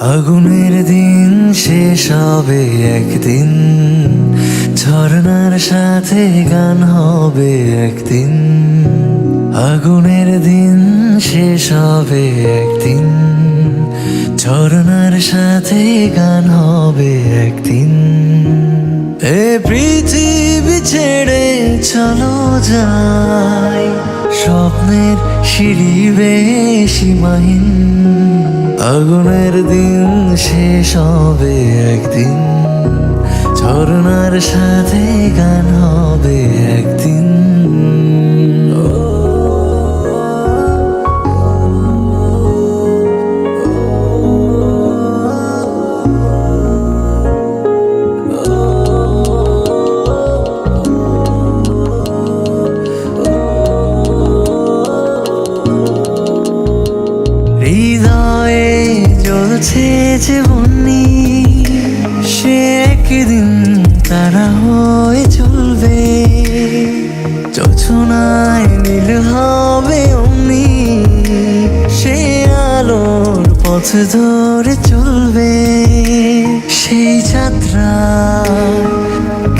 আগুনের দিন শেষ হবে একদিন। ঝর্ণার সাথে গান হবে একদিন। আগুনের দিন শেষ হবে একদিন। ঝর্ণার সাথে গান হবে একদিন। এ পৃথিবী ছেড়ে চলো যাই। স্বপ্নের সিঁড়ি সীমাহীন আগুনের দিন শেষ হবে একদিন। ঝর্ণার সাথে গান হবে একদিন। হৃদয়ে জ্বলছে যে বন্যি, সে একদিন তারা হয়ে চলবে। যোছনায় নীল হবে অমনি, সে আলোর পথ ধরে চলবে। সেই যাত্রা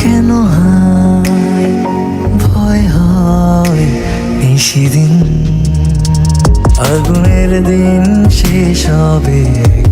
কেন হয়? ভয় হয় নিশিদিন। আগুনের দিন শেষ হবে।